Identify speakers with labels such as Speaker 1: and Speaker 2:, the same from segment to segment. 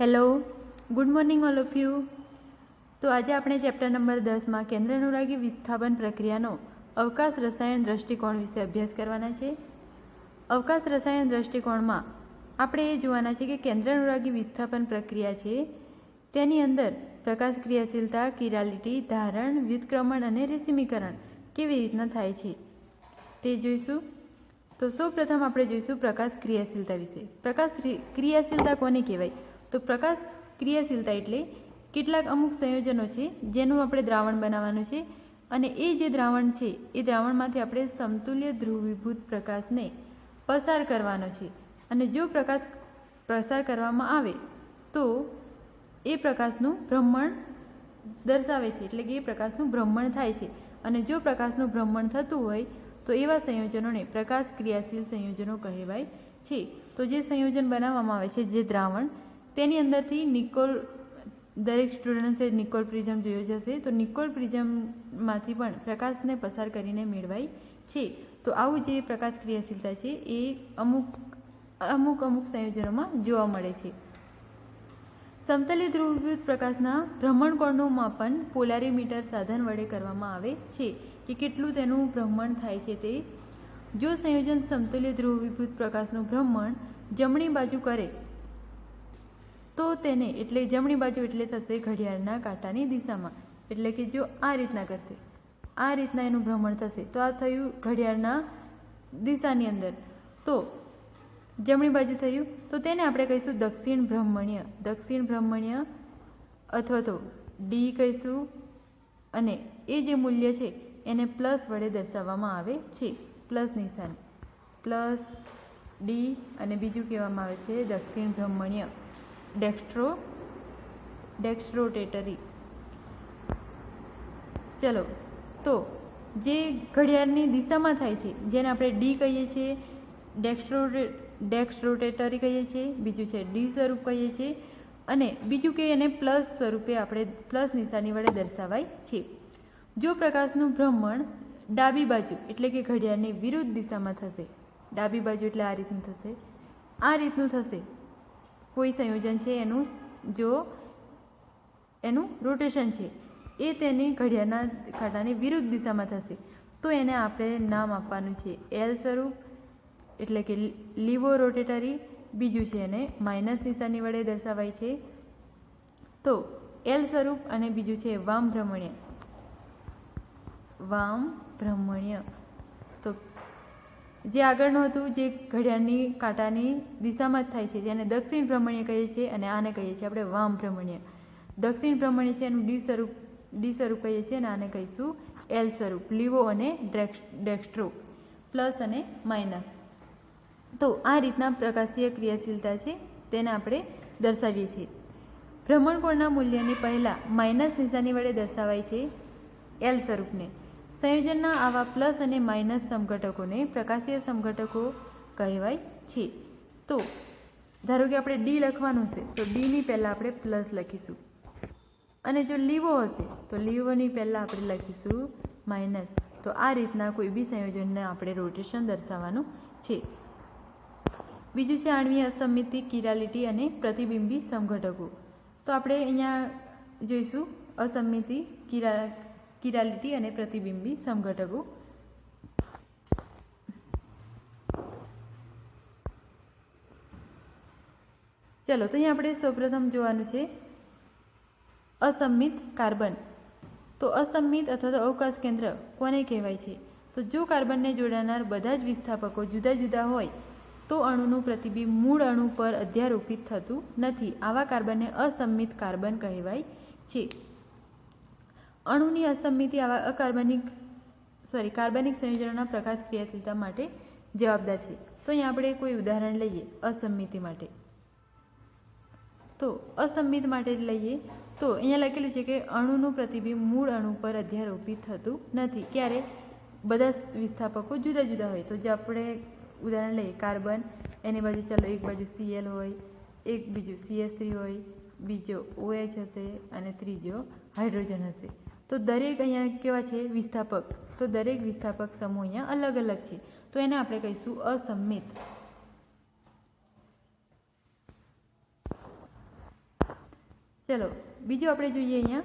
Speaker 1: Hello, good morning all of you. તો આજે આપણે ચેપ્ટર નંબર દસમાં કેન્દ્ર અનુરાગી વિસ્થાપન પ્રક્રિયાનો અવકાશ રસાયણ દ્રષ્ટિકોણ વિશે અભ્યાસ કરવાના છે. અવકાશ રસાયણ દ્રષ્ટિકોણમાં આપણે એ જોવાના છે કે કેન્દ્ર અનુરાગી વિસ્થાપન પ્રક્રિયા છે. તેની અંદર પ્રકાશ ક્રિયાશીલતા, કિરાલિટી, ધારણ, વ્યુત્ક્રમણ અને રેશમીકરણ કેવી રીતના થાય છે તે જોઈશું. તો સૌ પ્રથમ આપણે જોઈશું પ્રકાશ ક્રિયાશીલતા વિશે. પ્રકાશ ક્રિયાશીલતા કોને કહેવાય? તો પ્રકાશ ક્રિયાશીલતા એટલે કેટલાક અમુક સંયોજનો છે, જેનું આપણે દ્રાવણ બનાવવાનું છે અને એ જે દ્રાવણ છે, એ દ્રાવણમાંથી આપણે સમતુલ્ય ધ્રુવીભૂત પ્રકાશને પસાર કરવાનો છે. અને જો પ્રકાશ પ્રસાર કરવામાં આવે, તો એ પ્રકાશનું ભ્રમણ દર્શાવે છે, એટલે કે એ પ્રકાશનું ભ્રમણ થાય છે. અને જો પ્રકાશનું ભ્રમણ થતું હોય, તો એવા સંયોજનોને પ્રકાશ ક્રિયાશીલ સંયોજનો કહેવાય છે. તો જે સંયોજન બનાવવામાં આવે છે, જે દ્રાવણ તેની અંદરથી નિકોલ, દરેક સ્ટુડન્ટ્સે નિકોલ પ્રિઝમ જોયો જ હશે. તો નિકોલ પ્રિઝમમાંથી પણ પ્રકાશને પસાર કરીને મેળવાય છે. તો આવું જે પ્રકાશ ક્રિયાશીલતા છે એ અમુક અમુક અમુક સંયોજનોમાં જોવા મળે છે. સમતલી ધ્રુવીકૃત પ્રકાશના ભ્રમણકોણનું માપન પોલારીમીટર સાધન વડે કરવામાં આવે છે કે કેટલું તેનું ભ્રમણ થાય છે તે. જો સંયોજન સમતુલ્ય ધ્રુવીકૃત પ્રકાશનું ભ્રમણ જમણી બાજુ કરે તો તેને એટલે જમણી બાજુ એટલે થશે ઘડિયાળના કાંટાની દિશામાં. એટલે કે જો આ રીતના કરશે, આ રીતના એનું ભ્રમણ થશે, તો આ થયું ઘડિયાળના દિશાની અંદર. તો જમણી બાજુ થયું, તો તેને આપણે કહીશું દક્ષિણ બ્રહ્મણ્ય દક્ષિણ બ્રહ્મણ્ય અથવા તો ડી કહીશું અને એ જે મૂલ્ય છે, એને પ્લસ વડે દર્શાવવામાં આવે છે, પ્લસ નિશાન. પ્લસ ડી અને બીજું કહેવામાં આવે છે દક્ષિણ બ્રહ્મણ્ય ડેક્સ્ટ્રો ડેક્સ્ટ્રોટેટરી ચલો, તો જે ઘડિયાળની દિશામાં થાય છે, જેને આપણે ડી કહીએ છીએ ડેક્સ્ટ્રોટે ડેક્સ્ટ્રોટેટરી કહીએ છીએ, બીજું છે ડી સ્વરૂપ કહીએ છીએ, અને બીજું કે એને પ્લસ સ્વરૂપે આપણે પ્લસ નિશાની વડે દર્શાવાય છે. જો પ્રકાશનું ભ્રમણ ડાબી બાજુ એટલે કે ઘડિયાળની વિરુદ્ધ દિશામાં થશે, ડાબી બાજુ એટલે આ રીતનું થશે, આ રીતનું થશે. કોઈ સંયોજન છે એનું જો એનું રોટેશન છે, એ તેની ઘડિયાળના કાંટાની વિરુદ્ધ દિશામાં થશે. તો એને આપણે નામ આપવાનું છે એલ સ્વરૂપ, એટલે કે લીવો રોટેટરી. બીજું છે એને માઇનસ નિશાની વડે દર્શાવાય છે. તો એલ સ્વરૂપ અને બીજું છે વામ ભ્રમણ્ય વામ ભ્રમણ્ય તો જે આગળનું હતું, જે ઘડિયાળની કાંટાની દિશામાં જ થાય છે જેને દક્ષિણ ભ્રમણીય કહીએ છીએ અને આને કહીએ છીએ આપણે વામ ભ્રમણીય દક્ષિણ ભ્રમણીય છે એનું ડી સ્વરૂપ ડી સ્વરૂપ કહીએ છીએ અને આને કહીશું એલ સ્વરૂપ, લીવો અને ડેક્સ, ડેક્સ્ટ્રો, પ્લસ અને માઇનસ. તો આ રીતના પ્રકાશીય ક્રિયાશીલતા છે, તેને આપણે દર્શાવીએ છીએ. ભ્રમણકોણના મૂલ્યની પહેલાં માઇનસ નિશાની વડે દર્શાવાય છે એલ સ્વરૂપને. સંયોજનના આવા પ્લસ અને માઇનસ સમઘટકોને પ્રકાશીય સમઘટકો કહેવાય છે. તો, ધારો કે આપણે ડી લખવાનું છે, તો ડીની પહેલાં આપણે પ્લસ લખીશું. અને જો લીવો હશે, તો લીવોની પહેલાં આપણે લખીશું માઇનસ. તો આ રીતના કોઈ બી સંયોજનને આપણે રોટેશન દર્શાવવાનું છે. બીજું છે આણ્વીય અસમિતિ, કિરાલિટી અને પ્રતિબિંબી સમઘટકો. તો આપણે અહીંયા જોઈશું અસમિતિ, કિરા કિરાલિટી અને પ્રતિબિંબી સમઘટકો ચલો, તો અહીંયા આપણે સૌપ્રથમ જોવાનું છે અસંમિત કાર્બન. તો અસંમિત અથવા તો અવકાશ કેન્દ્ર કોને કહેવાય છે? તો જો કાર્બનને જોડાનાર બધા જ વિસ્થાપકો જુદા જુદા હોય, તો અણુનું પ્રતિબિંબ મૂળ અણુ પર અધ્યારોપિત થતું નથી. આવા કાર્બનને અસંમિત કાર્બન કહેવાય છે. અણુની અસમિતિ આવા અકાર્બનિક સોરી કાર્બનિક સંયોજનોના પ્રકાશ ક્રિયાશીલતા માટે જવાબદાર છે. તો અહીંયા આપણે કોઈ ઉદાહરણ લઈએ, અસમિતિ માટે. તો અસમિત માટે લઈએ, તો અહીંયા લખેલું છે કે અણુનું પ્રતિબિંબ મૂળ અણુ પર અધ્યારોપિત થતું નથી. ક્યારે? બધા વિસ્થાપકો જુદા જુદા હોય. તો જે આપણે ઉદાહરણ લઈએ, કાર્બન, એની બાજુ ચાલો, એક બાજુ સીએલ હોય, એક બીજું સીએસ થ્રી હોય, બીજો ઓએચ હશે અને ત્રીજો હાઇડ્રોજન હશે. તો દરેક અહીંયા કેવા છે? વિસ્થાપક. તો દરેક વિસ્થાપક સમૂહ અહીંયા અલગ અલગ છે. તો એને આપણે કહીશું અસમિત. ચલો, બીજું આપણે જોઈએ અહીંયા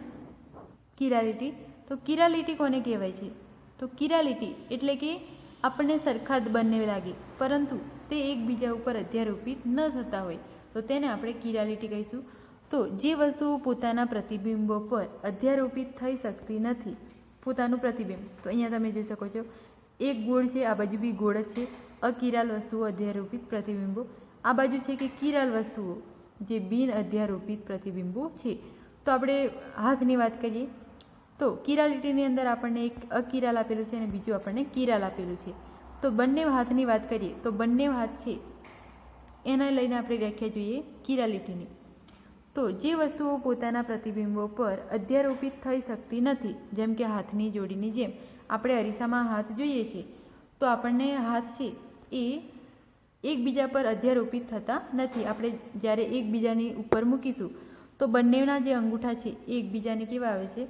Speaker 1: કિરાલિટી. તો કિરાલિટી કોને કહેવાય છે? તો કિરાલિટી એટલે કે આપણને સરખા જ બંને લાગે, પરંતુ તે એકબીજા ઉપર અધ્યારોપિત ન થતા હોય. તો તેને આપણે કિરાલિટી કહીશું. તો જે વસ્તુઓ પોતાના પ્રતિબિંબો પર અધ્યારોપિત થઈ શકતી નથી, પોતાનું પ્રતિબિંબ. તો અહીંયા તમે જોઈ શકો છો, એક ગોળ છે, આ બાજુ બી ગોળ જ છે, અકિરાલ વસ્તુઓ અધ્યારોપિત પ્રતિબિંબો. આ બાજુ છે કે કિરાલ વસ્તુઓ, જે બિન અધ્યારોપિત પ્રતિબિંબો છે. તો આપણે હાથની વાત કરીએ, તો કિરાલિટીની અંદર આપણને એક અકિરાલ આપેલું છે અને બીજું આપણને કિરાલ આપેલું છે. તો બંને હાથની વાત કરીએ, તો બંને હાથ છે. એના લઈને આપણે વ્યાખ્યા જોઈએ કિરાલિટીની. તો જે વસ્તુઓ પોતાના પ્રતિબિંબો પર અધ્યારોપિત થઈ શકતી નથી, જેમ કે હાથની જોડીની જેમ, આપણે અરીસામાં હાથ જોઈએ છીએ તો આપણને હાથ છે એ એકબીજા પર અધ્યારોપિત થતા નથી. આપણે જ્યારે એકબીજાની ઉપર મૂકીશું, તો બંનેના જે અંગૂઠા છે એ એકબીજાને કેવા આવે છે?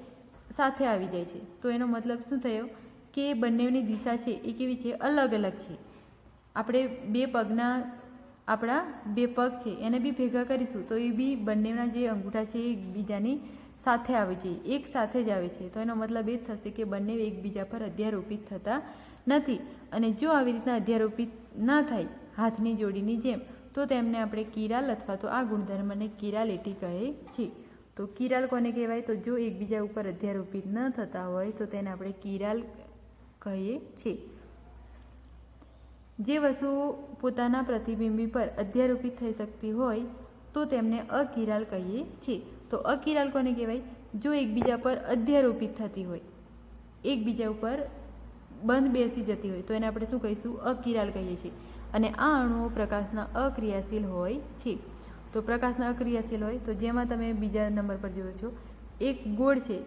Speaker 1: સાથે આવી જાય છે. તો એનો મતલબ શું થયો? કે બંનેની દિશા છે એ કેવી છે? અલગ અલગ છે. આપણે બે પગના આપણા બે પગ છે, એને બી ભેગા કરીશું, તો એ બી બંનેના જે અંગૂઠા છે એ એકબીજાની સાથે આવે છે, એક સાથે જ આવે છે. તો એનો મતલબ એ થશે કે બંને એકબીજા પર અધ્યારોપિત થતા નથી. અને જો આવી રીતના અધ્યારોપિત ના થાય, હાથની જોડીની જેમ, તો તેમને આપણે કિરાલ અથવા તો આ ગુણધર્મને કિરાલેટી કહે છે. તો કિરાલ કોને કહેવાય? તો જો એકબીજા ઉપર અધ્યારોપિત ન થતા હોય, તો તેને આપણે કિરાલ કહીએ છીએ. જે વસ્તુઓ પોતાના પ્રતિબિંબી પર અધ્યારોપિત થઈ શકતી હોય, તો તેમને અકિરાલ કહીએ છીએ. તો અકિરાલ કોને કહેવાય? જો એકબીજા પર અધ્યારોપિત થતી હોય, એકબીજા ઉપર બંધ બેસી જતી હોય, તો એને આપણે શું કહીશું? અકિરાલ કહીએ છીએ. અને આ અણુઓ પ્રકાશના અક્રિયાશીલ હોય છે. તો પ્રકાશના અક્રિયાશીલ હોય, તો જેમાં તમે બીજા નંબર પર જુઓ છો, એક ગોળ છે,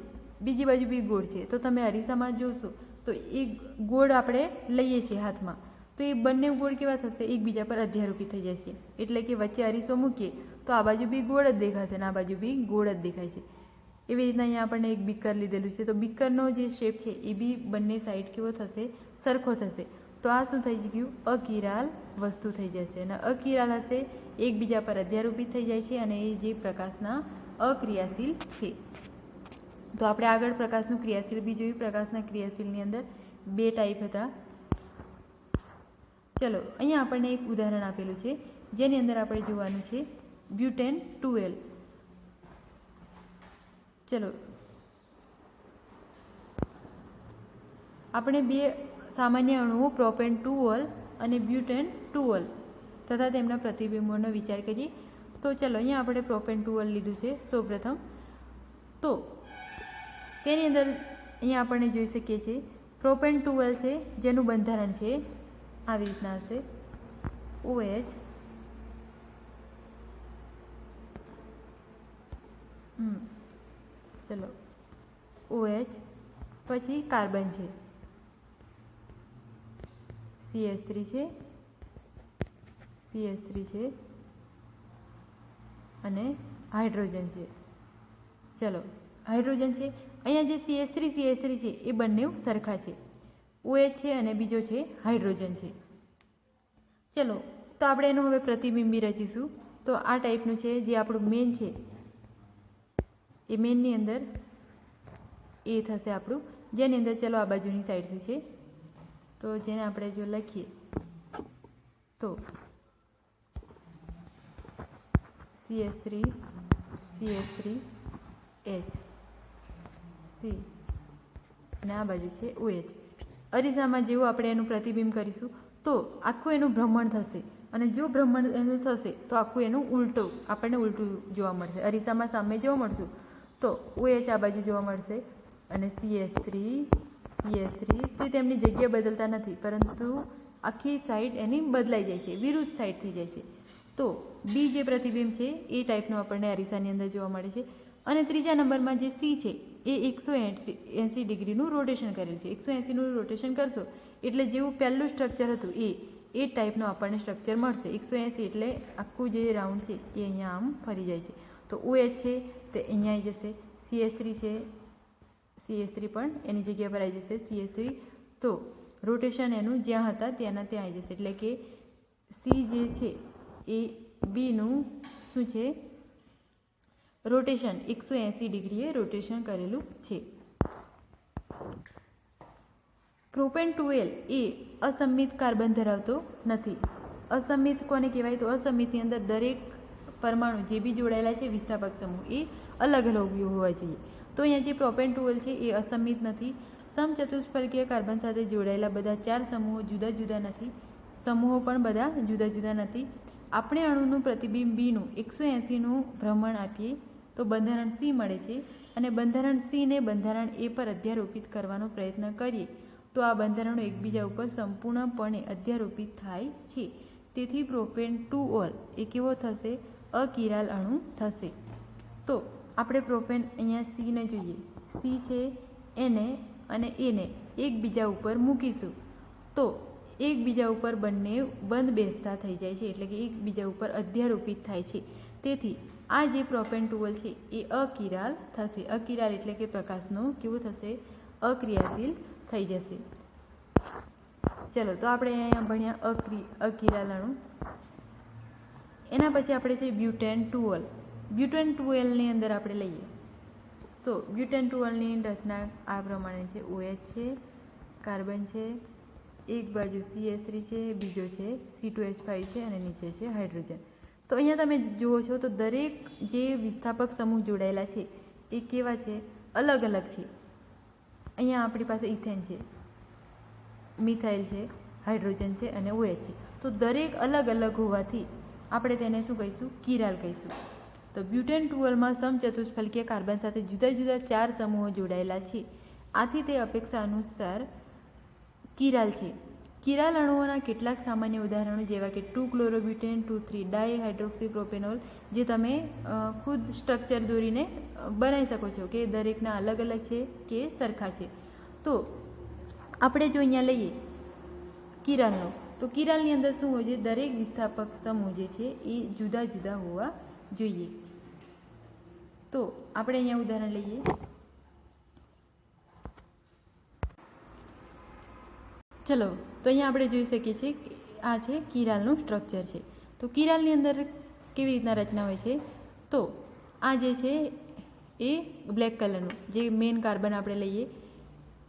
Speaker 1: બીજી બાજુ બી ગોળ છે. તો તમે અરીસામાં જોશો, તો એ ગોળ આપણે લઈએ છીએ હાથમાં. તો એ બંને ગોળ કેવા થશે? એકબીજા પર અધ્યારોપી થઈ જશે એટલે કે વચ્ચે અરીસો મૂકીએ, તો આ બાજુ બી ગોળ જ દેખાશે અને આ બાજુ બી ગોળ જ દેખાય છે. એવી રીતના અહીંયા આપણને એક બીકર લીધેલું છે. તો બીકરનો જે શેપ છે, એ બી બંને સાઈડ કેવો થશે? સરખો થશે. તો આ શું થઈ ગયું? અકિરાલ વસ્તુ થઈ જશે અને અકિરાલ હશે, એકબીજા પર અધ્યારોપી થઈ જાય છે અને એ જે પ્રકાશના અક્રિયાશીલ છે. તો આપણે આગળ પ્રકાશનું ક્રિયાશીલ બી જોયું. પ્રકાશના ક્રિયાશીલની અંદર બે ટાઈપ હતા. ચલો, અહીંયા આપણને એક ઉદાહરણ આપેલું છે, જેની અંદર આપણે જોવાનું છે બ્યુટેન ટુએલ ચલો. આપણે બે સામાન્ય અણુઓ, પ્રોપેન ટુઓલ અને બ્યુટેન ટુઓલ તથા તેમના પ્રતિબિંબોનો વિચાર કરીએ. તો ચલો, અહીંયા આપણે પ્રોપેન ટુઓલ લીધું છે, સૌપ્રથમ. તો, તેની અંદર અહીંયા આપણને જોઈ શકીએ છીએ, પ્રોપેન ટુવેલ છે, જેનું બંધારણ છે આવી રીતના હશે. ઓએચ. ચલો. ઓએચ. પછી કાર્બન છે. સીએસ થ્રી છે. સીએસ થ્રી છે. અને હાઇડ્રોજન છે. ચલો. હાઇડ્રોજન છે. અહીંયા જે સીએસ થ્રી સીએસ થ્રી છે, એ બંને સરખા છે. ઓએચ છે અને બીજો છે હાઇડ્રોજન છે. ચલો, તો આપણે એનું હવે પ્રતિબિંબી રચીશું. તો આ ટાઈપનું છે, જે આપણું મેન છે. એ મેનની અંદર એ થશે આપણું. જેની અંદર ચલો આ બાજુની સાઈડથી છે. તો જેને આપણે જો લખીએ, તો CH three CH three H C અને આ બાજુ છે ઓએચ અરીસામાં જેવું આપણે એનું પ્રતિબિંબ કરીશું, તો આખું એનું ભ્રમણ થશે. અને જો ભ્રમણ એનું થશે, તો આખું એનું ઉલટું આપણને ઉલટું જોવા મળશે. અરીસામાં સામે જોવા મળશું, તો ઓએચ આ બાજુ જોવા મળશે અને સીએસ થ્રી સીએસ થ્રી, તે તેમની જગ્યા બદલતા નથી, પરંતુ આખી સાઈડ એની બદલાઈ જાય છે, વિરુદ્ધ સાઈડ થઈ જાય છે. તો બી જે પ્રતિબિંબ છે, એ ટાઈપનું આપણને અરીસાની અંદર જોવા મળે છે. અને ત્રીજા નંબરમાં જે સી છે એ એકસો એંસી ડિગ્રીનું રોટેશન કરેલું છે. એકસો એંસીનું રોટેશન કરશો, એટલે જેવું પહેલું સ્ટ્રક્ચર હતું એ એ ટાઈપનું આપણને સ્ટ્રક્ચર મળશે. એકસો એંસી એટલે આખું જે રાઉન્ડ છે એ અહીંયા આમ ફરી જાય છે. તો ઓએચ છે, તે અહીંયા આવી જશે. સીએસ થ્રી છે, સીએસ થ્રી પણ એની જગ્યા પર આવી જશે, સીએસ થ્રી. તો રોટેશન એનું જ્યાં હતા ત્યાંના ત્યાં આવી જશે. એટલે કે સી જે છે એ બીનું શું છે? રોટેશન એકસો એંસી ડિગ્રીએ રોટેશન કરેલું છે. પ્રોપેન ટુએલ એ અસંમિત કાર્બન ધરાવતો નથી. અસંમિત કોને કહેવાય? તો અસમિતની અંદર દરેક પરમાણુ જે બી જોડાયેલા છે વિસ્થાપક સમૂહ, એ અલગ અલગ હોવા જોઈએ. તો અહીંયા જે પ્રોપેન ટુએલ છે, એ અસંમિત નથી. સમચતુષ્ફલકીય કાર્બન સાથે જોડાયેલા બધા ચાર સમૂહો જુદા જુદા નથી. સમૂહો પણ બધા જુદા જુદા નથી. આપણે અણુનું પ્રતિબિંબ બીનું એકસો એંસીનું ભ્રમણ આપીએ તો બંધારણ સી મળે છે અને બંધારણ સીને બંધારણ એ પર અધ્યારોપિત કરવાનો પ્રયત્ન કરીએ તો આ બંધારણો એકબીજા ઉપર સંપૂર્ણપણે અધ્યારોપિત થાય છે. તેથી પ્રોપેન ટુ ઓલ એ કેવો થશે? અકિરાલ અણુ થશે. તો આપણે પ્રોપેન અહીંયા સીને જોઈએ. સી છે, એને અને એને એકબીજા ઉપર મૂકીશું. તો એકબીજા ઉપર બંને બંધ બેસતા થઈ જાય છે એટલે કે એકબીજા ઉપર અધ્યારોપિત થાય છે. તેથી આ જે પ્રોપેન ટુવલ છે એ અકિરાલ થશે. અકિરાલ એટલે કે પ્રકાશનું કેવું થશે? અક્રિયાશીલ થઈ જશે. ચલો, તો આપણે અહીંયા ભણ્યા અક્રિ, અકિરાલણું. એના પછી આપણે છે બ્યુટેન ટુઅલ બ્યુટેન ટુએલની અંદર આપણે લઈએ. તો બ્યુટેન ટુઅલની રચના આ પ્રમાણે છે. ઓએચ છે, કાર્બન છે, એક બાજુ સીએસ થ્રી છે, બીજો છે સી ફાઇવ છે અને નીચે છે હાઇડ્રોજન. તો અહીંયા તમે જુઓ છો તો દરેક જે વિસ્થાપક સમૂહ જોડાયેલા છે, એ કેવા છે? અલગ અલગ છે. અહીંયા આપણી પાસે ઇથેન છે, મિથાઇલ છે, હાઇડ્રોજન છે અને ઓએચ છે. તો દરેક અલગ અલગ હોવાથી આપણે તેને શું કહીશું? કિરાલ કહીશું. તો બ્યુટેન ટુઅલમાં સમચતુષ્ફલકીય કાર્બન સાથે જુદા જુદા ચાર સમૂહો જોડાયેલા છે. આથી તે અપેક્ષા અનુસાર કિરાલ છે. કિરાલ અણુઓના કેટલાક સામાન્ય ઉદાહરણો જેવા કે two chlorobutane, two three di hydroxypropanol જે તમે ખુદ સ્ટ્રક્ચર દોરીને બનાવી શકો છો કે દરેકના અલગ અલગ છે કે સરખા છે. તો, આપણે જો અહીંયા લઈએ કિરાલનો, તો કિરાલની અંદર શું હોય છે? દરેક વિસ્થાપક સમૂહ જે છે એ જુદા જુદા હોવા જોઈએ. તો, આપણે અહીંયા ઉદાહરણ લઈએ. ચલો, તો અહીંયા આપણે જોઈ શકીએ છીએ કે આ છે કિરાલનું સ્ટ્રક્ચર છે. તો કિરાલની અંદર કેવી રીતના રચના હોય છે? તો આ જે છે એ બ્લેક કલરનું જે મેઇન કાર્બન આપણે લઈએ.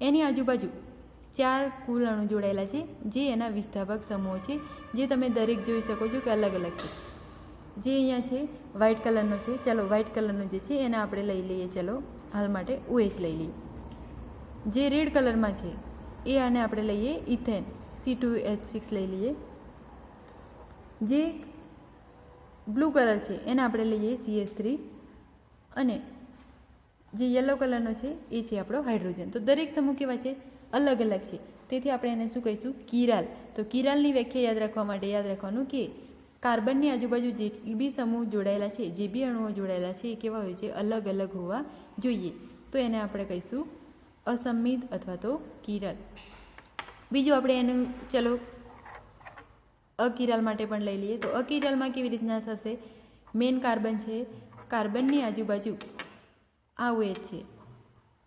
Speaker 1: એની આજુબાજુ ચાર કુલ અણુ જોડાયેલા છે, જે એના વિસ્થાપક સમૂહો છે, જે તમે દરેક જોઈ શકો છો કે અલગ અલગ છે. જે અહીંયા છે વ્હાઇટ કલરનો છે. ચાલો વ્હાઇટ કલરનો જે છે, એને આપણે લઈ લઈએ. ચલો, હાલ માટે ઓએચ લઈ લઈએ. જે રેડ કલરમાં છે એ આને આપણે લઈએ ethane. C two H six લઈ લઈએ. જે બ્લુ કલર છે, એને આપણે લઈએ સીએસ થ્રી અને જે યલો કલરનો છે, એ છે આપણો હાઇડ્રોજન. તો દરેક સમૂહ કેવા છે? અલગ અલગ છે. તેથી આપણે એને શું કહીશું? કિરાલ. તો કિરાલની વ્યાખ્યા યાદ રાખવા માટે યાદ રાખવાનું કે કાર્બનની આજુબાજુ જે બી સમૂહ જોડાયેલા છે, જે બી અણુઓ જોડાયેલા છે, એ કેવા હોય છે? અલગ અલગ હોવા જોઈએ. તો એને આપણે કહીશું અસમિત અથવા તો કિરલ. બીજું આપણે એનું, ચલો, અકિરલ માટે પણ લઈ લઈએ. તો અકિરલમાં કેવી રીતના થશે? મેન કાર્બન છે કાર્બનની આજુબાજુ આ જ છે.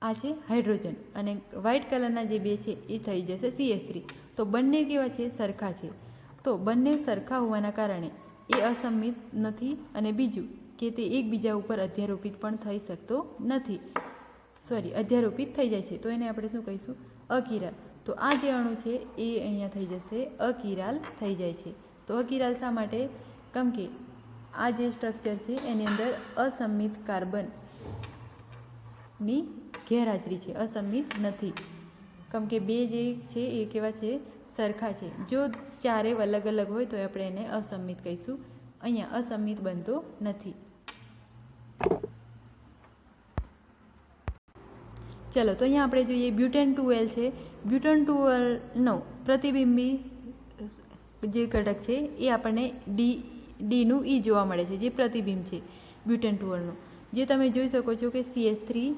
Speaker 1: આ છે હાઇડ્રોજન અને વ્હાઇટ કલરના જે બે છે એ થઈ જશે સીએસ થ્રી તો બંને કેવા છે? સરખા છે. તો બંને સરખા હોવાના કારણે એ અસંમિત નથી અને બીજું કે તે એકબીજા ઉપર અધ્યારોપિત પણ થઈ શકતો નથી. સોરી અધ્યારોપિત થઈ જાય છે. તો એને આપણે શું કહીશું? અકિરાલ. તો આ જે અણુ છે, એ અહીંયા થઈ જશે. અકિરાલ થઈ જાય છે. તો અકિરાલ શા માટે? કેમ કે આ જે સ્ટ્રક્ચર છે, એની અંદર અસંમિત કાર્બનની ગેરહાજરી છે. અસંમિત નથી. કેમ કે બે જે છે, એ કેવા છે? સરખા છે. જો ચારે અલગ અલગ હોય, તો આપણે એને અસંમિત કહીશું. અહીંયા અસંમિત બનતો નથી. ચલો, તો અહીંયા આપણે જોઈએ બ્યુટેન ટુએલ છે. બ્યુટેન ટુએલનો પ્રતિબિંબી જે ઘટક છે, એ આપણને ડી ડીનું ઈ જોવા મળે છે, જે પ્રતિબિંબ છે બ્યુટેન ટુએલનું જે તમે જોઈ શકો છો કે સીએસ થ્રી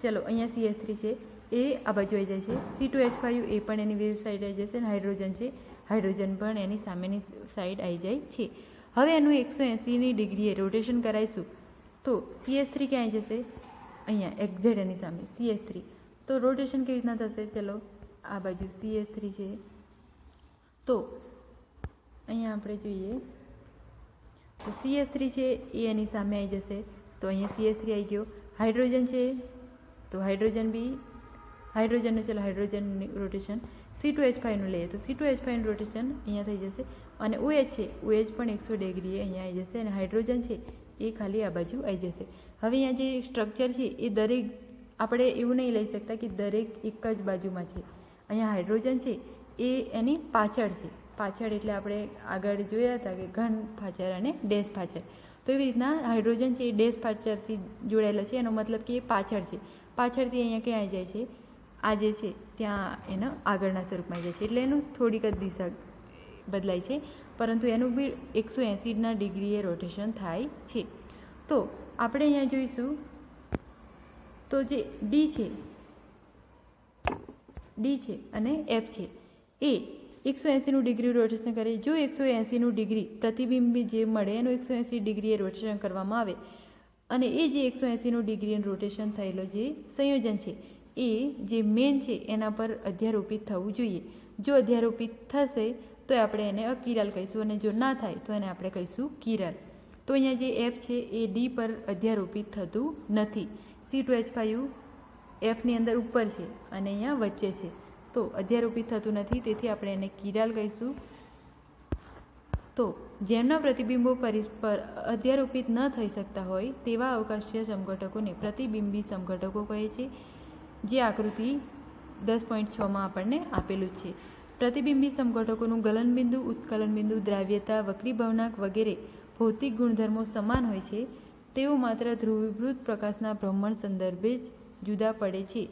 Speaker 1: ચલો, અહીંયા સીએસ થ્રી છે, એ આ બાજુ આવી જાય છે. સી ટુ એચ ફાઇવ એ પણ એની વેવ સાઈડ આવી જશે અને હાઇડ્રોજન છે. હાઇડ્રોજન પણ એની સામેની સાઈડ આવી જાય છે. હવે એનું એકસો એંસીની ડિગ્રીએ રોટેશન કરાવીશું તો સીએસ થ્રી ક્યાં આવી જશે? અહીંયા એક્ઝેડ એની સામે સીએસ થ્રી તો રોટેશન કેવી રીતના થશે? ચલો, આ બાજુ સીએસ થ્રી છે. તો અહીંયા આપણે જોઈએ, તો સીએસ થ્રી છે, એ એની સામે આવી જશે. તો અહીંયા સીએસ થ્રી આવી ગયો. હાઇડ્રોજન છે, તો હાઇડ્રોજન બી. હાઇડ્રોજનનું ચલો હાઇડ્રોજનનું રોટેશન સી ટુ એચ ફાઇવનું લઈએ, તો સી ટુ એચ ફાઇવનું રોટેશન અહીંયા થઈ જશે. અને ઓએચ છે ઓએચ પણ એકસો ડિગ્રીએ અહીંયા આવી જશે અને હાઇડ્રોજન છે, એ ખાલી આ બાજુ આવી જશે. હવે અહીંયા જે સ્ટ્રક્ચર છે એ દરેક, આપણે એવું નહીં લઈ શકતા કે દરેક એક જ બાજુમાં છે. અહીંયા હાઇડ્રોજન છે, એ એની પાછળ છે. પાછળ એટલે આપણે આગળ જોયા હતા કે ઘન પાછળ અને ડેશ પાછળ. તો એવી રીતના હાઇડ્રોજન છે એ ડેશ પાછળથી જોડાયેલો છે, એનો મતલબ કે એ પાછળ છે. પાછળથી અહીંયા ક્યાં જાય છે? આ જે છે, ત્યાં એના આગળના સ્વરૂપમાં જાય છે. એટલે એનું થોડીક જ દિશા બદલાય છે. પરંતુ એનું બી એકસો એંસીના ડિગ્રીએ રોટેશન થાય છે. તો આપણે અહીંયા જોઈશું તો જે ડી છે ડી છે અને એફ છે, એ એકસો એંસીનું ડિગ્રી રોટેશન કરે. જો એકસો એંસીનું ડિગ્રી પ્રતિબિંબ જે મળે, એનું એકસો એંસી ડિગ્રીએ રોટેશન કરવામાં આવે. અને એ જે એકસો એંસીનું ડિગ્રી રોટેશન થયેલો જે સંયોજન છે, એ જે મેન છે, એના પર અધ્યારોપિત થવું જોઈએ. જો અધ્યારોપિત થશે, તો આપણે એને અકિરાલ કહીશું અને જો ના થાય, તો એને આપણે કહીશું કિરાલ. તો અહીંયા જે એફ છે એ ડી પર અધ્યારોપિત થતું નથી. સી ટુ એચ ફાઇવ એફની અંદર ઉપર છે અને અહીંયા વચ્ચે છે. તો અધ્યારોપિત થતું નથી, તેથી આપણે એને કિરાલ કહીશું. તો જેમના પ્રતિબિંબો પર અધ્યારોપિત ન થઈ શકતા હોય, તેવા અવકાશીય સમઘટકોને પ્રતિબિંબી સમઘટકો કહે છે, જે આકૃતિ દસ પોઈન્ટ છમાં આપણને આપેલું છે. પ્રતિબિંબી સમઘટકોનું ગલનબિંદુ, ઉત્કલનબિંદુ, દ્રાવ્યતા, વક્રીભવનાંક વગેરે ભૌતિક ગુણધર્મો સમાન હોય છે, તેઓ માત્ર ધ્રુવીભૂત પ્રકાશના ભ્રમણ સંદર્ભે જ જુદા પડે છે.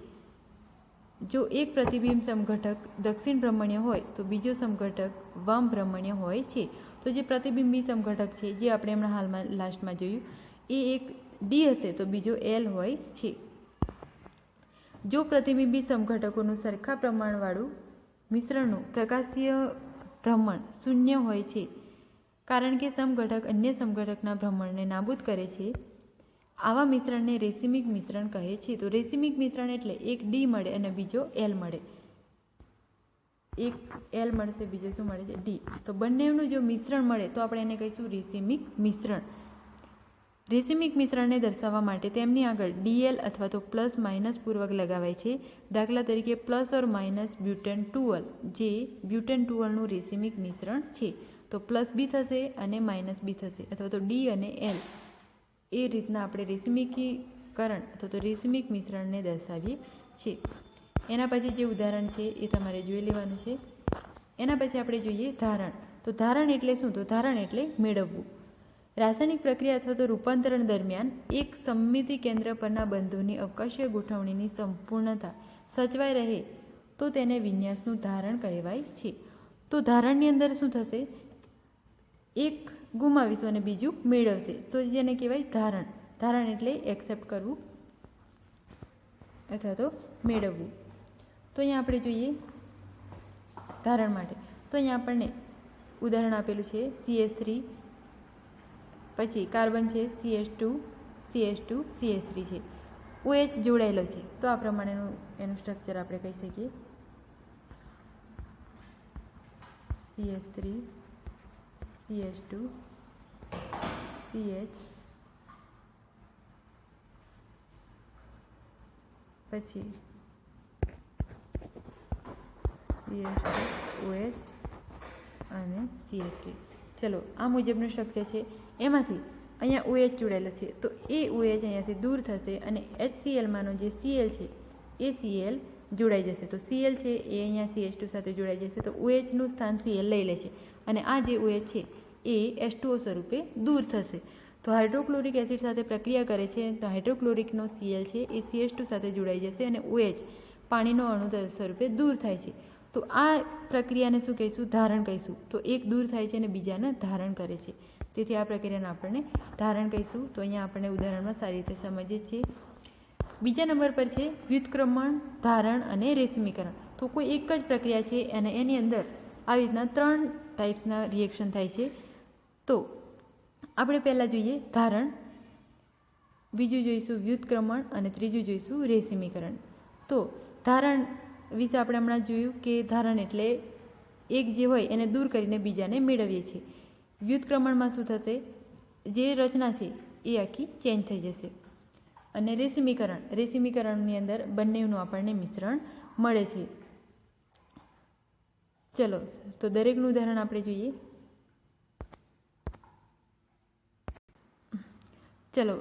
Speaker 1: જો એક પ્રતિબિંબ સમઘટક દક્ષિણ ભ્રમણ્ય હોય, તો બીજો સમઘટક વામ ભ્રમણીય હોય છે. તો જે પ્રતિબિંબી સમઘટક છે, જે આપણે હમણાં હાલમાં લાસ્ટમાં જોયું, એ એક ડી હશે, તો બીજો એલ હોય છે. જો પ્રતિબિંબી સમઘટકોનું સરખા પ્રમાણવાળું મિશ્રણનું પ્રકાશીય ભ્રમણ શૂન્ય હોય છે કારણ કે સમઘટક અન્ય સમઘટકના ભ્રમણને નાબૂદ કરે છે. આવા મિશ્રણને રેસિમિક મિશ્રણ કહે છે. તો રેસિમિક મિશ્રણ એટલે એક ડી મળે અને બીજો એલ મળે. એક એલ મળશે, બીજો શું મળે છે? ડી તો બંનેનું જો મિશ્રણ મળે, તો આપણે એને કહીશું રેસિમિક મિશ્રણ. રેસિમિક મિશ્રણને દર્શાવવા માટે તેમની આગળ ડીએલ અથવા તો પ્લસ માઇનસ પૂર્વક લગાવાય છે. દાખલા તરીકે પ્લસ ઓર માઇનસ બ્યુટેન ટુઅલ જે બ્યુટેન ટુઅલનું રેસિમિક મિશ્રણ છે. તો પ્લસ બી થશે અને માઇનસ બી થશે અથવા તો ડી અને એલ. એ રીતના આપણે રેશમિકીકરણ અથવા તો રેશમિક મિશ્રણને દર્શાવીએ છીએ. એના પછી જે ઉદાહરણ છે એ તમારે જોઈ લેવાનું છે. એના પછી આપણે જોઈએ ધારણ. તો ધારણ એટલે શું? તો ધારણ એટલે મેળવવું. રાસાયણિક પ્રક્રિયા અથવા તો રૂપાંતરણ દરમિયાન એક સંમિતિ કેન્દ્ર પરના બંધોની અવકાશીય ગોઠવણીની સંપૂર્ણતા સચવાઈ રહે તો તેને વિન્યાસનું ધારણ કહેવાય છે. તો ધારણની અંદર શું થશે? એક ગુમાવીશું અને બીજું મેળવશે. તો જેને કહેવાય ધારણ. ધારણ એટલે એક્સેપ્ટ કરવું અથવા તો મેળવવું. તો અહીંયા આપણે જોઈએ ધારણ માટે. તો અહીંયા આપણને ઉદાહરણ આપેલું છે સીએસ થ્રી, પછી કાર્બન છે CH two CH two, CH three છે. ઓએચ જોડાયેલો છે. તો આ પ્રમાણેનું એનું સ્ટ્રક્ચર આપણે કહી શકીએ. CH three CH two CH પછી સીએચ ઓએચ અને સીએચ થ્રી ચલો, આ મુજબનું સ્ટ્રક્ચર છે. એમાંથી અહીંયા ઓએચ જોડાયેલો છે. તો એ ઓએચ અહીંયાથી દૂર થશે અને એચસીએલમાંનો જે સીએલ છે, એ સીએલ જોડાઈ જશે. તો સીએલ છે, એ અહીંયા સીએચ ટુ સાથે જોડાઈ જશે. તો ઓએચનું સ્થાન સીએલ લઈ લેશે. અને આ જે ઓએચ છે એ એસ ટુઓ સ્વરૂપે દૂર થશે. તો હાઇડ્રોક્લોરિક એસિડ સાથે પ્રક્રિયા કરે છે, તો હાઇડ્રોક્લોરિકનો સીએલ છે, એ સીએચ ટુ સાથે જોડાઈ જશે અને ઓએચ પાણીનો અણુ સ્વરૂપે દૂર થાય છે. તો આ પ્રક્રિયાને શું કહીશું? ધારણ કહીશું. તો એક દૂર થાય છે અને બીજાને ધારણ કરે છે. તેથી આ પ્રક્રિયાને આપણને ધારણ કહીશું. તો અહીંયા આપણને ઉદાહરણમાં સારી રીતે સમજીએ છીએ બીજા નંબર પર છે, વ્યુત્ક્રમણ, ધારણ અને રેશમીકરણ. તો કોઈ એક જ પ્રક્રિયા છે અને એની અંદર આવી રીતના ત્રણ ટાઈપ્સના રિએક્શન થાય છે. તો આપણે પહેલાં જોઈએ ધારણ. બીજું જોઈશું વ્યુત્ક્રમણ અને ત્રીજું જોઈશું રેશમીકરણ તો ધારણ વિશે આપણે હમણાં જોયું કે ધારણ એટલે એક જે હોય એને દૂર કરીને બીજાને મેળવીએ છીએ. વ્યુત્ક્રમણમાં શું થશે? જે રચના છે એ આખી ચેન્જ થઈ જશે. અને રેસીમીકરણ. રેસીમીકરણની અંદર બંનેનું આપણને મિશ્રણ મળે છે. ચલો, તો દરેકનું ઉદાહરણ આપણે જોઈએ. ચલો,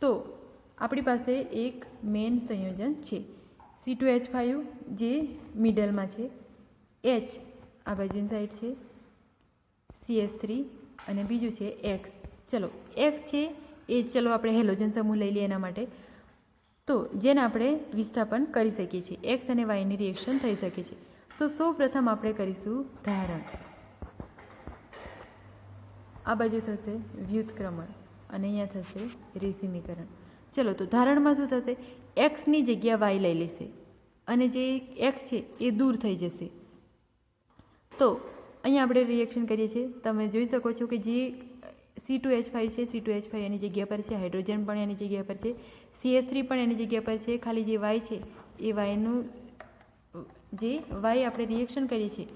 Speaker 1: તો આપણી પાસે એક મેન સંયોજન છે. સી ટુ એચ ફાઇવ જે મિડલમાં છે. એચ આ બાજુની સાઈડ છે. સી એસ થ્રી અને બીજું છે એક્સ ચલો એક્સ છે એ ચલો આપણે હેલોજન સમૂહ લઈ લઈએ એના માટે. તો જેને આપણે વિસ્થાપન કરી શકીએ છીએ. એક્સ અને વાયની રિએક્શન થઈ શકે છે. તો સૌ પ્રથમ આપણે કરીશું ધારણ. આ બાજુ થશે વ્યુત્ક્રમણ. અને અહીંયા થશે રેસીમીકરણ. ચલો, તો ધારણમાં શું થશે? એક્સની જગ્યા વાય લઈ લેશે. અને જે એક્સ છે, એ દૂર થઈ જશે. તો અહીંયા આપણે રિએક્શન કરીએ છીએ. તમે જોઈ શકો છો કે જે સી ટુ એચ ફાઇવ છે સી ટુ એચ ફાઇવ એની જગ્યા પર છે હાઇડ્રોજન પણ એની જગ્યા પર છે સી એસ થ્રી પણ એની જગ્યા પર છે, ખાલી જે વાય છે, એ વાયનું જે વાય આપણે રિએક્શન કરીએ છીએ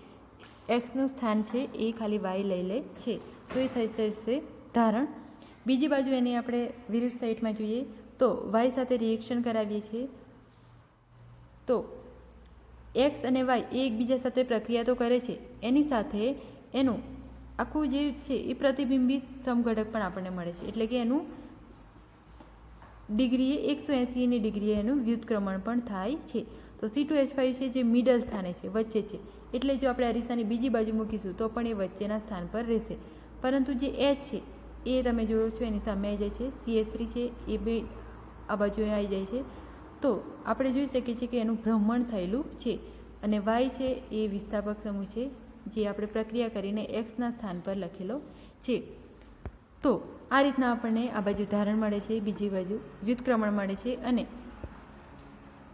Speaker 1: એક્સનું સ્થાન છે, એ ખાલી વાય લઈ લે છે. તો એ થઈ જશે ધારણ બીજી બાજુ એની આપણે વિરુદ્ધ સાઈડમાં જોઈએ તો વાય સાથે રિએક્શન કરાવીએ છીએ. તો એક્સ અને વાય એ એકબીજા સાથે પ્રક્રિયા તો કરે છે. એની સાથે એનું આખું જે છે એ પ્રતિબિંબી સમઘટક પણ આપણને મળે છે. એટલે કે એનું ડિગ્રીએ એકસો એંસીની ડિગ્રીએ એનું વ્યુત્ક્રમણ પણ થાય છે. તો સી ટુ એચ ફાઇવ છે જે મિડલ સ્થાને છે, વચ્ચે છે. એટલે જો આપણે અરીસાની બીજી બાજુ મૂકીશું તો પણ એ વચ્ચેના સ્થાન પર રહેશે. પરંતુ જે એચ છે એ તમે જોયો છો એની સામે આવી જાય છે. સી એસ થ્રી છે, એ બે આ બાજુ આવી જાય છે. તો આપણે જોઈ શકીએ છીએ કે એનું ભ્રમણ થયેલું છે અને વાય છે એ વિસ્થાપક સમૂહ છે, જે આપણે પ્રક્રિયા કરીને એક્સના સ્થાન પર લખેલો છે. તો આ રીતના આપણને આ બાજુ ધારણ મળે છે, બીજી બાજુ વ્યુત્ક્રમણ મળે છે અને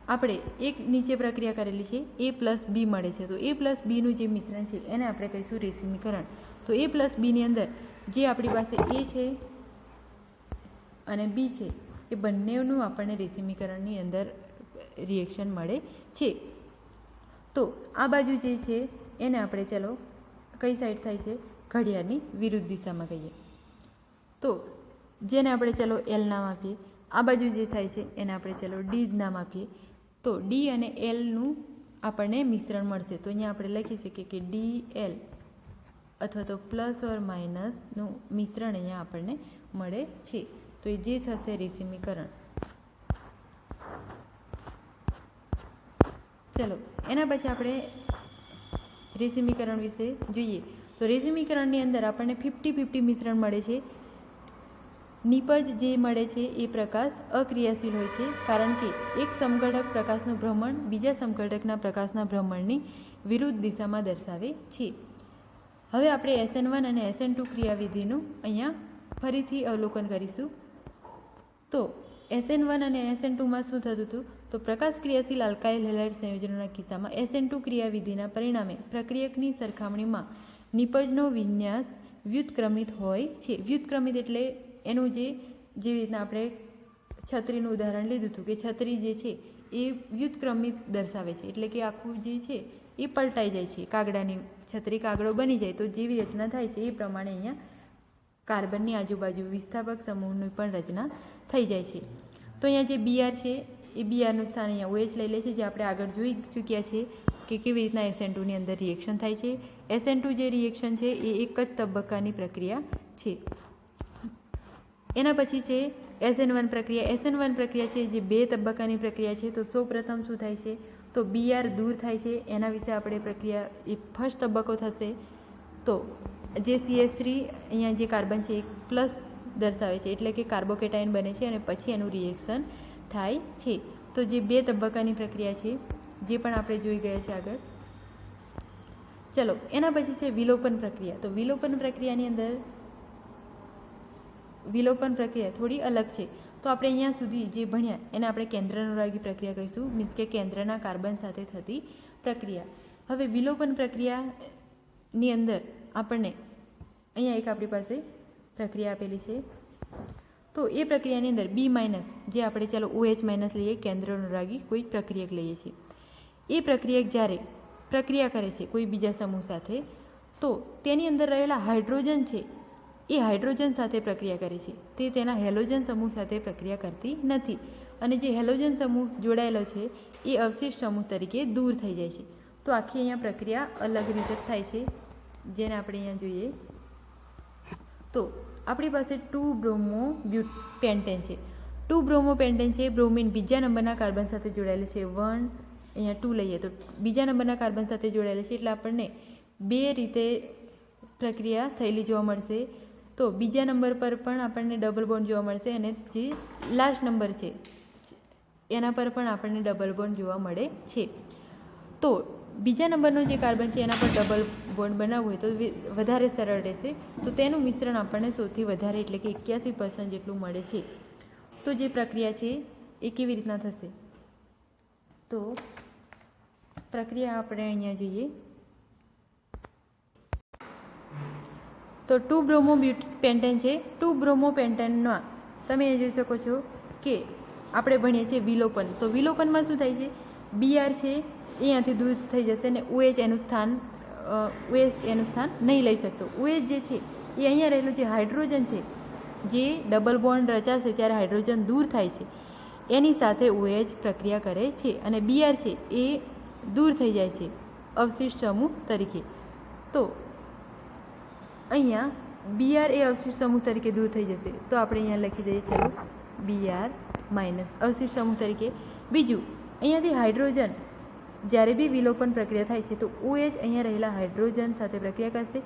Speaker 1: આપણે એક નીચે પ્રક્રિયા કરેલી છે, એ પ્લસ બી મળે છે. તો એ પ્લસ બીનું જે મિશ્રણ છે, એને આપણે કહીશું રેસીમીકરણ. તો એ પ્લસ બીની અંદર જે આપણી પાસે એ છે અને બી છે, એ બંનેનું આપણને રેસીમીકરણની અંદર રિએક્શન મળે છે. તો આ બાજુ જે છે, એને આપણે ચલો, કઈ સાઈડ થાય છે? ઘડિયાળની વિરુદ્ધ દિશામાં કહીએ. તો જેને આપણે ચલો એલ નામ આપીએ, આ બાજુ જે થાય છે, એને આપણે ચલો ડી નામ આપીએ. તો ડી અને એલનું આપણને મિશ્રણ મળશે. તો અહીંયા આપણે લખી શકીએ કે ડી એલ અથવા તો પ્લસ ઓર માઇનસનું મિશ્રણ અહીંયા આપણને મળે છે. તો એ જે થશે રેસીમીકરણ. ચલો, એના પછી આપણે રેસીમીકરણ વિશે જોઈએ. તો રેસીમીકરણની અંદર આપણને ફિફ્ટી ફિફ્ટી મિશ્રણ મળે છે. નિપજ જે મળે છે એ પ્રકાશ અક્રિયાશીલ હોય છે, કારણ કે એક સમઘટક પ્રકાશનું ભ્રમણ બીજા સમઘટકના પ્રકાશના ભ્રમણની વિરુદ્ધ દિશામાં દર્શાવે છે. હવે આપણે એસએન વન અને એસએન ટુ ક્રિયાવિધિનું અહીંયા ફરીથી અવલોકન કરીશું. તો, એસએન વન અને એસએન ટુમાં શું થતું હતું? તો પ્રકાશ ક્રિયાશીલ આલ્કાઇલ હેલાઇડ સંયોજનોના કિસ્સામાં એસએન ટુ ક્રિયાવિધિના પરિણામે પ્રક્રિયકની સરખામણીમાં નિપજનો વિન્યાસ વ્યુત્ક્રમિત હોય છે. વ્યુત્ક્રમિત એટલે એનું જે જેવી રીતના આપણે છત્રીનું ઉદાહરણ લીધું હતું કે છત્રી જે છે એ વ્યુત્ક્રમિત દર્શાવે છે. એટલે કે આખું જે છે એ પલટાઈ જાય છે. કાગડાની છત્રી કાગડો બની જાય તો જેવી રચના થાય છે એ પ્રમાણે અહીંયા કાર્બનની આજુબાજુ વિસ્થાપક સમૂહની પણ રચના થઈ જાય છે. તો અહીંયા જે બીઆર છે, એ બીઆરનું સ્થાન અહીંયા ઓએચ લઈ લે છે, જે આપણે આગળ જોઈ ચૂક્યા છે કે કેવી રીતના એસએન ટુની અંદર રિએક્શન થાય છે. એસએન ટુ જે રિએક્શન છે એ એક જ તબક્કાની પ્રક્રિયા છે. એના પછી છે એસએન વન પ્રક્રિયા. એસએન વન પ્રક્રિયા છે જે બે તબક્કાની પ્રક્રિયા છે. તો સૌ પ્રથમ શું થાય છે? તો બીઆર દૂર થાય છે. એના વિશે આપણે પ્રક્રિયા, એ ફર્સ્ટ તબક્કો થશે. તો જે સીએસ થ્રી અહીંયા જે કાર્બન છે, એ પ્લસ દર્શાવે છે. એટલે કે કાર્બોકેટાઇન બને છે અને પછી એનું રિએક્શન થાય છે. તો જે બે તબક્કાની પ્રક્રિયા છે, જે પણ આપણે જોઈ ગયા છે આગળ. ચલો, એના પછી છે વિલોપન પ્રક્રિયા. તો વિલોપન પ્રક્રિયાની અંદર વિલોપન પ્રક્રિયા થોડી અલગ છે. તો આપણે અહીંયા સુધી જે ભણ્યા, એને આપણે કેન્દ્રાનુરાગી પ્રક્રિયા કહીશું, મીન્સ કે કેન્દ્રના કાર્બન સાથે થતી પ્રક્રિયા. હવે વિલોપન પ્રક્રિયાની અંદર આપણને અહીંયા એક આપણી પાસે પ્રક્રિયા આપેલી છે. તો એ પ્રક્રિયાની અંદર બી માઇનસ જે આપણે ચાલો ઓએચ માઇનસ લઈએ, કેન્દ્રાનુરાગી કોઈ પ્રક્રિયક લઈએ છીએ. એ પ્રક્રિયક જ્યારે પ્રક્રિયા કરે છે કોઈ બીજા સમૂહ સાથે, તો તેની અંદર રહેલા હાઇડ્રોજન છે એ હાઇડ્રોજન સાથે પ્રક્રિયા કરે છે. તે તેના હેલોજન સમૂહ સાથે પ્રક્રિયા કરતી નથી. અને જે હેલોજન સમૂહ જોડાયેલો છે, એ અવશિષ્ટ સમૂહ તરીકે દૂર થઈ જાય છે. તો આખી અહીંયા પ્રક્રિયા અલગ રીતે થાય છે. જેને આપણે અહીંયા જોઈએ. તો આપણી પાસે ટુ બ્રોમો બ્યુ પેન્ટેન છે. ટુ બ્રોમો પેન્ટેન છે, બ્રોમિન બીજા નંબરના કાર્બન સાથે જોડાયેલું છે. વન, અહીંયા ટુ લઈએ તો બીજા નંબરના કાર્બન સાથે જોડાયેલું છે. એટલે આપણને બે રીતે પ્રક્રિયા થયેલી જોવા મળશે. તો બીજા નંબર પર પણ આપણને ડબલ બોન્ડ જોવા મળશે અને જે લાસ્ટ નંબર છે, એના પર પણ આપણને ડબલ બોન્ડ જોવા મળે છે. તો બીજા નંબરનો જે કાર્બન છે, એના પર ડબલ બોન્ડ બનાવવું હોય તો વધારે સરળ રહેશે. તો તેનું મિશ્રણ આપણને સૌથી વધારે એટલે કે એક્યાસી પર્સન્ટ જેટલું મળે છે. તો જે પ્રક્રિયા છે, એ કેવી રીતના થશે? તો પ્રક્રિયા આપણે અહીંયા જોઈએ. તો ટુ બ્રોમો પેન્ટેન છે. ટુ બ્રોમો પેન્ટેનમાં તમે એ જોઈ શકો છો કે આપણે ભણીએ છીએ વિલોપન. તો વિલોપનમાં શું થાય છે? બીઆર છે, એ અહીંયાથી દૂર થઈ જશે ને ઓએચ એનું સ્થાન ઓએચ એનું સ્થાન નહીં લઈ શકતો. ઓએચ જે છે, એ અહીંયા રહેલું જે હાઇડ્રોજન છે, જે ડબલ બોન્ડ રચાશે ત્યારે હાઇડ્રોજન દૂર થાય છે. એની સાથે ઓએચ પ્રક્રિયા કરે છે અને બીઆર છે, એ દૂર થઈ જાય છે, અવશિષ્ટ સમૂહ તરીકે. તો અહીંયા બીઆર એ અવશિષ્ટ સમૂહ તરીકે દૂર થઈ જશે. તો આપણે અહીંયા લખી દઈએ, ચલો. બીઆર માઇનસ અવશિષ્ટ સમૂહ તરીકે. બીજું, અહીંયાથી હાઇડ્રોજન જ્યારે બી વિલોપન પ્રક્રિયા થાય છે, તો ઓએચ અહીંયા રહેલા હાઇડ્રોજન સાથે પ્રક્રિયા કરશે.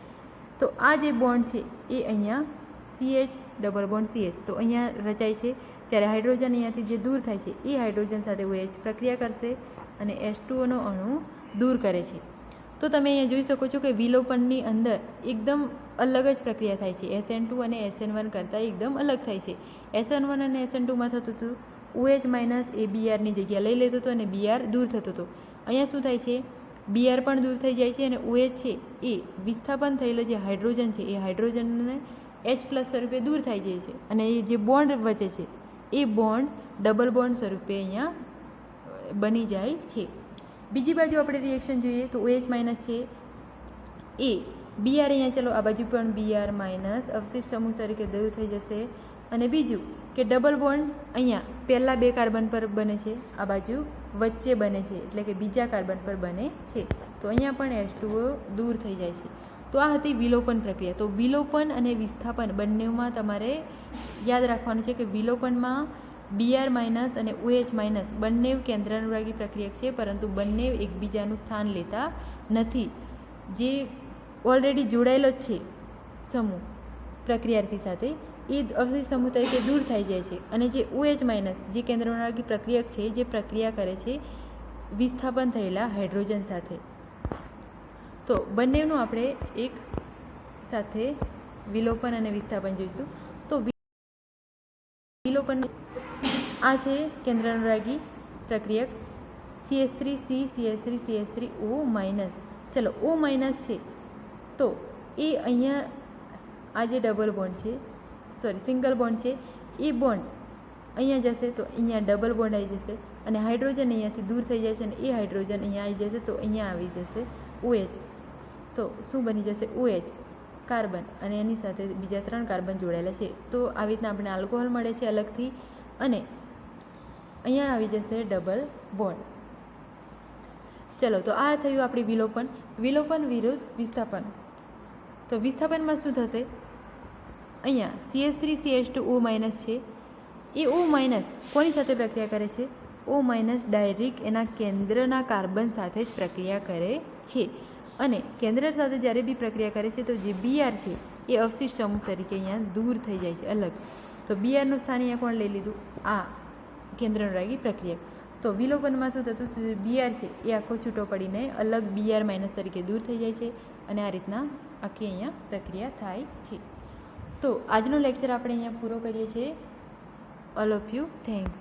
Speaker 1: તો આ જે બોન્ડ છે, એ અહીંયા સીએચ ડબલ બોન્ડ સીએચ તો અહીંયા રચાય છે. ત્યારે હાઇડ્રોજન અહીંયાથી જે દૂર થાય છે, એ હાઇડ્રોજન સાથે ઓએચ પ્રક્રિયા કરશે અને એસ ટુઓનો અણુ દૂર કરે છે. તો તમે અહીંયા જોઈ શકો છો કે વિલોપનની અંદર એકદમ અલગ જ પ્રક્રિયા થાય છે. એસએન ટુ અને એસએન વન કરતાં એકદમ અલગ થાય છે. એસએન વન અને એસએન ટુમાં થતું હતું ઓએચ માઇનસ એ બીઆરની જગ્યા લઈ લેતો હતો અને બીઆર દૂર થતો હતો. અહીંયા શું થાય છે? બીઆર પણ દૂર થઈ જાય છે અને ઓએચ છે એ વિસ્થાપન થયેલો જે હાઇડ્રોજન છે એ હાઇડ્રોજનને એચ પ્લસ સ્વરૂપે દૂર થઈ જાય છે. અને એ જે બોન્ડ વચ્ચે છે એ બોન્ડ ડબલ બોન્ડ સ્વરૂપે અહીંયા બની જાય છે. બીજી બાજુ આપણે રિએક્શન જોઈએ તો ઓએચ માઇનસ છે એ બીઆર અહીંયા ચલો, આ બાજુ પણ બીઆર માઇનસ. અવશેષ સમૂહ તરીકે દૂર થઈ જશે. અને બીજું કે ડબલ બોન્ડ અહીંયા પહેલાં બે કાર્બન પર બને છે, આ બાજુ વચ્ચે બને છે, એટલે કે બીજા કાર્બન પર બને છે. તો અહીંયા પણ એસ દૂર થઈ જાય છે. તો આ હતી વિલોપન પ્રક્રિયા. તો વિલોપન અને વિસ્થાપન બંનેમાં તમારે યાદ રાખવાનું છે કે વિલોપનમાં બીઆર માઇનસ અને ઓએચ માઇનસ બંને કેન્દ્રાનુરાગી પ્રક્રિયા છે, પરંતુ બંને એકબીજાનું સ્થાન લેતા નથી. જે ઓલરેડી જોડાયેલો જ છે સમૂહ પ્રક્રિયાર્થી સાથે. એ અવશેષ સમૂહ તરીકે દૂર થઈ જાય છે અને જે ઓએચ માઇનસ જે કેન્દ્રાનુરાગી પ્રક્રિયક છે, જે પ્રક્રિયા કરે છે, વિસ્થાપન થયેલા હાઇડ્રોજન સાથે. તો બંનેનું આપણે એક સાથે વિલોપન અને વિસ્થાપન જોઈશું. તો વિલોપન આ છે કેન્દ્રાનુરાગી પ્રક્રિયક. CH three C CH three CH three O minus ચલો ઓ માઇનસ છે. તો એ અહીંયા આ જે ડબલ બોન્ડ છે સોરી સિંગલ બોન્ડ છે, એ બોન્ડ અહીંયા જશે તો અહીંયા ડબલ બોન્ડ આવી જશે અને હાઇડ્રોજન અહીંયાથી દૂર થઈ જાય છે અને એ હાઇડ્રોજન અહીંયા આવી જશે તો અહીંયા આવી જશે ઓએચ તો શું બની જશે? ઓએચ કાર્બન અને એની સાથે બીજા ત્રણ કાર્બન જોડાયેલા છે. તો આવી રીતના આપણે આલ્કોહોલ મળે છે અલગથી અને અહીંયા આવી જશે ડબલ બોન્ડ ચલો, તો આ થયું આપણી વિલોપન. વિલોપન વિરુદ્ધ વિસ્થાપન. તો વિસ્થાપનમાં શું થશે? અહીંયા CH three CH two O minus છે. એ ઓ માઇનસ કોની સાથે પ્રક્રિયા કરે છે? ઓ માઇનસ ડાયરેક્ટ એના કેન્દ્રના કાર્બન સાથે જ પ્રક્રિયા કરે છે. અને કેન્દ્ર સાથે જ્યારે બી પ્રક્રિયા કરે છે, તો જે બીઆર છે, એ અવશિષ્ટ સમૂહ તરીકે અહીંયા દૂર થઈ જાય છે. અલગ. તો બીઆરનું સ્થાન અહીંયા કોણ લઈ લીધું? આ કેન્દ્રનું રાગી પ્રક્રિયા. તો વિલોપનમાં શું થતું? બીઆર છે, એ આખો છૂટો પડીને અલગ બીઆર માઇનસ તરીકે દૂર થઈ જાય છે. અને આ રીતના આખી અહીંયા પ્રક્રિયા થાય છે. તો આજનો લેક્ચર આપણે અહીંયા પૂરો કરીએ છીએ. All of you thanks